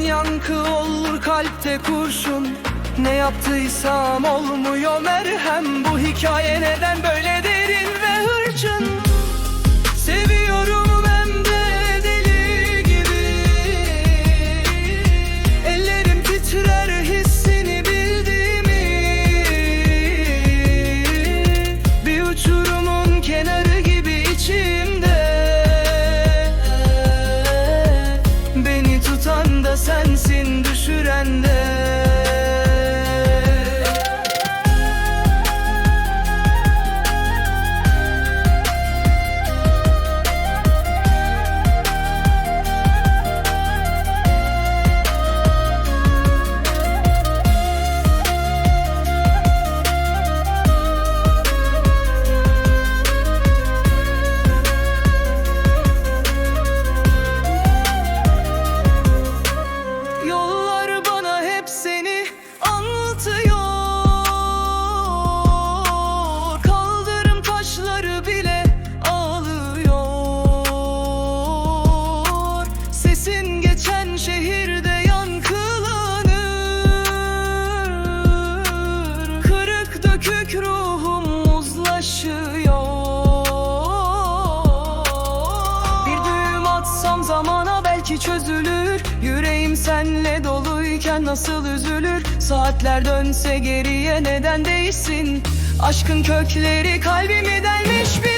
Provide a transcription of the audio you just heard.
yankı olur kalpte kurşun. Ne yaptıysam olmuyor merhem. Bu hikaye neden böyle sensin düşüren de belki çözülür. Yüreğim senle doluyken nasıl üzülür? Saatler dönse geriye neden değişsin Aşkın kökleri kalbimi delmiş bir